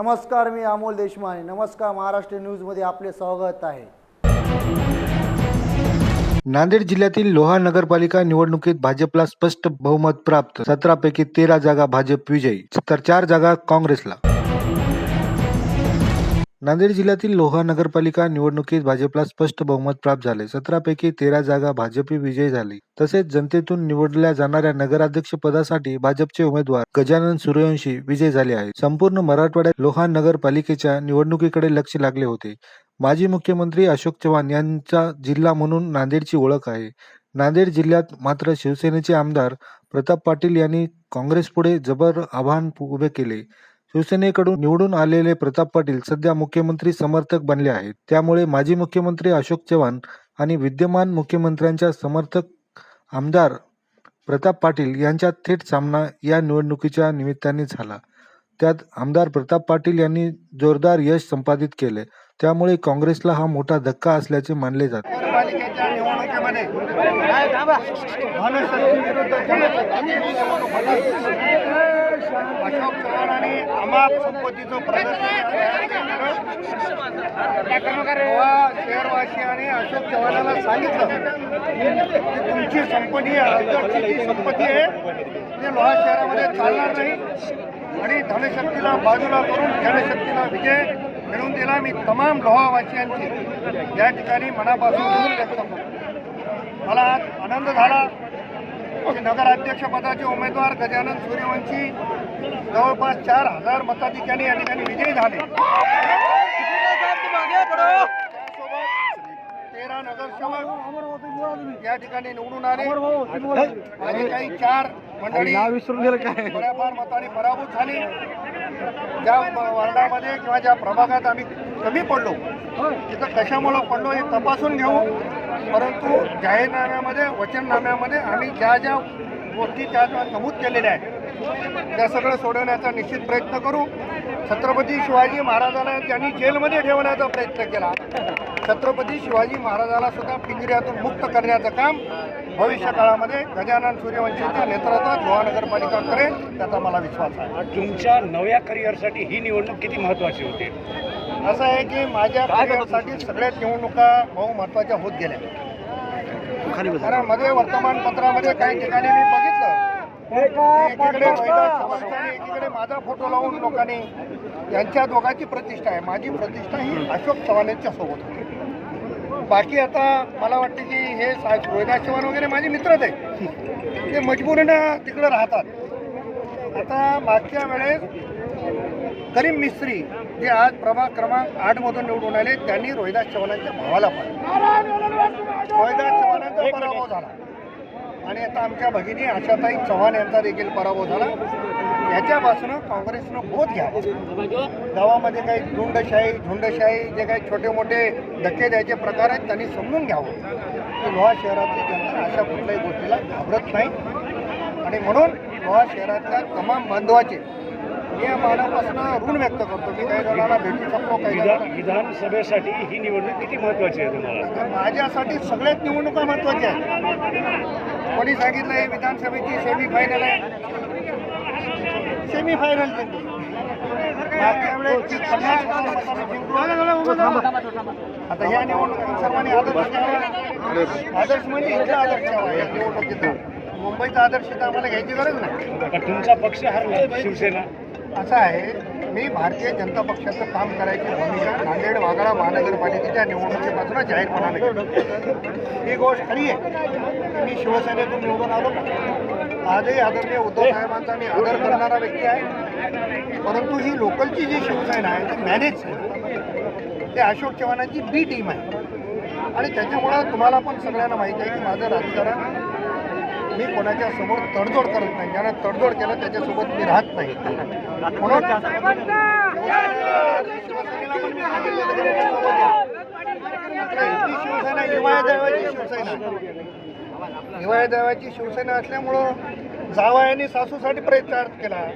नमस्कार मी अमोल देशमाने. नमस्कार महाराष्ट्र न्यूजमध्ये आपले स्वागत आहे. नांदेड जिल्ह्यातील लोहा नगरपालिका निवडणुकीत भाजपला स्पष्ट बहुमत प्राप्त. सतरापैकी तेरा जागा भाजप विजयी तर चार जागा काँग्रेसला. नांदेड जिल्ह्यातील लोहा नगरपालिका निवडणुकीत भाजपला स्पष्ट बहुमत प्राप्त झाले. सतरापैकी तेरा जागा भाजपी विजयी झाली. तसेच जनतेतून निवडल्या जाणाऱ्या नगराध्यक्ष पदासाठी भाजपचे उमेदवार गजानन सूर्यवंशी विजय झाले आहेत. संपूर्ण मराठवाड्यात लोहा नगरपालिकेच्या निवडणुकीकडे लक्ष लागले होते. माजी मुख्यमंत्री अशोक चव्हाण यांचा जिल्हा म्हणून नांदेडची ओळख आहे. नांदेड जिल्ह्यात मात्र शिवसेनेचे आमदार प्रताप पाटील यांनी काँग्रेसपुढे जबर आव्हान उभे केले. शिवसेनेकडून निवडून आलेले प्रताप पाटील सध्या मुख्यमंत्री समर्थक बनले आहेत. त्यामुळे माजी मुख्यमंत्री अशोक चव्हाण आणि विद्यमान मुख्यमंत्र्यांच्या समर्थक आमदार प्रताप पाटील यांच्यात थेट सामना या निवडणुकीच्या निमित्ताने झाला. त्यात आमदार प्रताप पाटील यांनी जोरदार यश संपादित केले. त्यामुळे काँग्रेसला हा मोठा धक्का असल्याचे मानले जाते. निवडणुकीमध्ये अशोक चव्हाण आणि अमाप संपत्तीचं प्रदर्शन शहरवासी शहरवासियांनी अशोक चव्हाणाला सांगितलं की तुमची संपत्ती अध्यक्षाची संपत्ती आहे ती लोहा शहरामध्ये चालणार नाही. आणि धनशक्तीला बाजूला करून जनशक्तीला विजय मिळवून दिला. मी तमाम लोहावासियांची या ठिकाणी मनापासून व्यक्त करतो. मला आज आनंद झाला. नगराध्यक्षपदाचे उमेदवार गजानन सूर्यवंशी जवळपास चार हजार मताधिक्याने या ठिकाणी विजयी झाले. तेरा नगरसेवक या ठिकाणी निवडून आले. आणि काही चार मंडळी थोड्याफार मताने पराभूत झाली. ज्या वार्डामध्ये किंवा ज्या प्रभागात आम्ही कमी पडलो तिथं कशामुळं पडलो हे तपासून घेऊ. परंतु जाहीरनाम्यामध्ये वचननाम्यामध्ये आम्ही ज्या ज्या गोष्टी त्या ज्या नमूद केलेल्या आहेत त्या सगळं सोडवण्याचा निश्चित प्रयत्न करू. छत्रपती शिवाजी महाराजांना त्यांनी जेलमध्ये ठेवण्याचा प्रयत्न केला. छत्रपती शिवाजी महाराजाला सुद्धा पिंजऱ्यातून मुक्त करण्याचं काम भविष्य काळामध्ये गजानन सूर्यवंशीच्या नेतृत्वात गोवा नगरपालिका करेल त्याचा मला विश्वास आहे. तुमच्या नव्या करिअरसाठी ही निवडणूक किती महत्वाची होती? असं आहे की माझ्या करिअरसाठी सगळ्याच निवडणुका बहु महत्त्वाच्या होत गेल्या. कारण मध्ये वर्तमानपत्रामध्ये काही ठिकाणी मी बघितलं. एकीकडे एकीकडे माझा फोटो लावून लोकांनी यांच्या दोघांची प्रतिष्ठा आहे. माझी प्रतिष्ठा ही अशोक चव्हाण यांच्या सोबत होती. बाकी आता मला वाटतं की हे साहेब रोहिदास चव्हाण वगैरे माझे मित्रच आहे ते मजबुरीनं तिकडे राहतात. आता मागच्या वेळेस करीम मिस्त्री जे आज प्रभाग क्रमांक आठ मधून निवडून आले. त्यांनी रोहिदास चव्हाणांच्या भावाला पण रोहिदास चव्हाणांचा पराभव झाला. आणि आता आमच्या भगिनी आशाताई चव्हाण यांचा देखील पराभव झाला. याच्यापासून काँग्रेसनं बोध घ्यावा गावामध्ये काही झुंडशाही झुंडशाही जे काही छोटे मोठे धक्के द्यायचे प्रकार आहेत त्यांनी समजून घ्यावं. की लोहा शहरातली जनता अशा कुठल्याही गोष्टीला घाबरत नाही. आणि म्हणून लोहा शहरातल्या तमाम बांधवाचे मी या मानापासून ऋण व्यक्त करतो की काही जणांना भेटू शकतो काही विधान जणांना विधानसभेसाठी ही निवडणूक किती महत्वाची आहे तुम्हाला? माझ्यासाठी सगळ्याच निवडणुका महत्त्वाच्या आहेत. कोणी सांगितलं हे विधानसभेची सेमी फायनल आहे सेमी फायनल जिंकली मागच्या वेळेस जी पन्नास हजार मतांनी जिंकलो. आता या निवडणुकीत सर्वांनी आदर्श घ्यावा. आदर्श. म्हणजे इथला आदर्श घ्यावा. या निवडणुकीचा मुंबईचा आदर्श तर आम्हाला घ्यायची गरज नाही. आता तुमचा पक्ष हरला शिवसेना. असं आहे मी भारतीय जनता पक्षाचं काम करायची भूमिका नांदेड वाघाळा महानगरपालिकेच्या निवडणुकीपासून जाहीरपणाने घेतली. ही गोष्ट खरी आहे. मी शिवसेनेतून निवडून आलो. आजही आदरणीय उद्धव साहेबांचा मी आदर करणारा व्यक्ती आहे. परंतु ही लोकलची जी शिवसेना आहे ती मॅनेज आहे. ते अशोक चव्हाणांची बी टीम आहे. आणि त्याच्यामुळं तुम्हाला पण सगळ्यांना माहिती आहे की माझं राजकारण मी कोणाच्या समोर तडजोड करत नाही. ज्यानं तडजोड केलं त्याच्यासोबत मी राहत नाही. म्हणून इथली शिवसेना हिवाळ्या दैवाची शिवसेना. आहे. हिवाळ्या दैवाची शिवसेना असल्यामुळं जावयाने सासूसाठी प्रयत्न केला.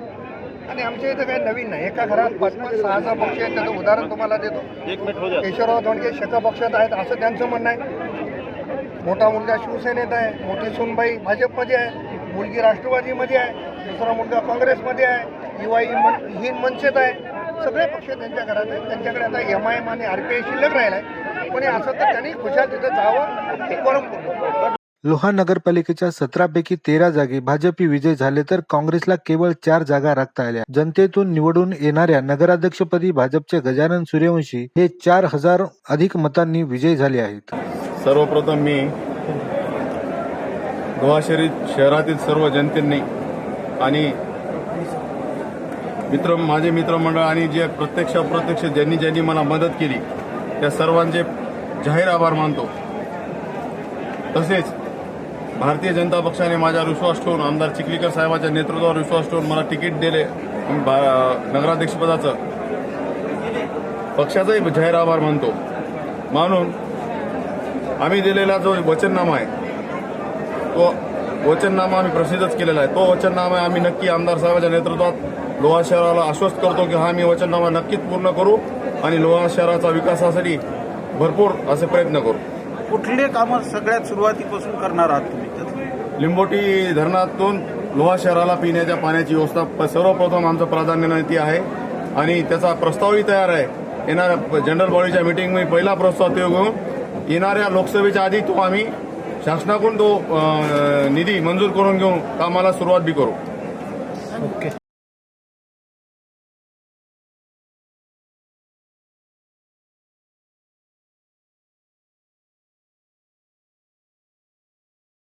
आणि आमच्या इथं काही नवीन नाही. एका घरात पाच पाच सहा सहा पक्ष आहेत त्याचं उदाहरण तुम्हाला देतो. केशवराव धोंडगे शक पक्षात आहेत असं त्यांचं म्हणणं आहे. मोठा मुलगा शिवसेनेत आहे मोठी सुनबाई भाजपमध्ये आहे मुलगी राष्ट्रवादीमध्ये आहे दुसरा मुलगा काँग्रेसमध्ये आहे युवा ही मन ही मनसेत आहे. सगळे पक्ष त्यांच्या घरात आहेत. त्यांच्याकडे आता एम आय एम आणि आर पी आय शिल्लक राहिला आहे कोणी असं तर त्यांनी खुशाल तिथं जावं ते करून लोहा नगरपालिकेच्या सतरापैकी तेरा जागी भाजपी विजय झाले तर काँग्रेसला केवळ चार जागा राखता आल्या. जनतेतून निवडून येणाऱ्या नगराध्यक्षपदी भाजपचे गजानन सूर्यवंशी हे चार हजार अधिक मतांनी विजयी झाले आहेत. सर्वप्रथम मी गोवा शहरी शहरातील सर्व जनतेंनी आणि मित्र माझे मित्रमंडळ आणि जे प्रत्यक्ष अप्रत्यक्ष ज्यांनी ज्यांनी मला मदत केली त्या सर्वांचे जाहीर आभार मानतो. तसेच भारतीय जनता पक्षाने माझ्यावर विश्वास ठेवून आमदार चिखलीकर साहेबांच्या नेतृत्वावर विश्वास ठेवून मला तिकीट दिले. नगराध्यक्षपदाचं पक्षाचाही जाहीर आभार मानतो. म्हणून आम्ही दिलेला जो वचननामा आहे तो वचननामा आम्ही प्रसिद्धच केलेला आहे. तो वचननामा आम्ही नक्की आमदार साहेबांच्या नेतृत्वात लोहा शहराला आश्वस्त करतो की हा मी वचननामा नक्कीच पूर्ण करू आणि लोहा शहराचा विकासासाठी भरपूर असे प्रयत्न करू. कुठले कामं सगळ्यात सुरुवातीपासून करणार आहात तुम्ही? लिंबोटी धरणातून लोहा शहराला पिण्याच्या पाण्याची व्यवस्था सर्वप्रथम आमचं प्राधान्य ती आहे. आणि त्याचा प्रस्तावही तयार आहे. येणाऱ्या जनरल बॉडीच्या मिटिंगमध्ये पहिला प्रस्ताव ते घेऊन येणाऱ्या लोकसभेच्या आधी तो आम्ही शासनाकडून तो निधी मंजूर करून घेऊन कामाला सुरुवात बी करू.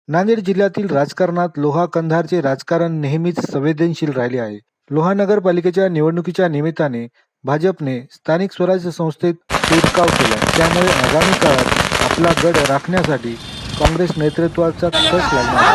नांदेड जिल्ह्यातील राजकारणात लोहा कंधारचे राजकारण नेहमीच संवेदनशील राहिले आहे. लोहा नगरपालिकेच्या निवडणुकीच्या निमित्ताने भाजपने स्थानिक स्वराज्य संस्थेत शिरकाव केला. त्यामुळे आगामी काळात आपला गड राखण्यासाठी काँग्रेस नेतृत्वाचा कस लागणार?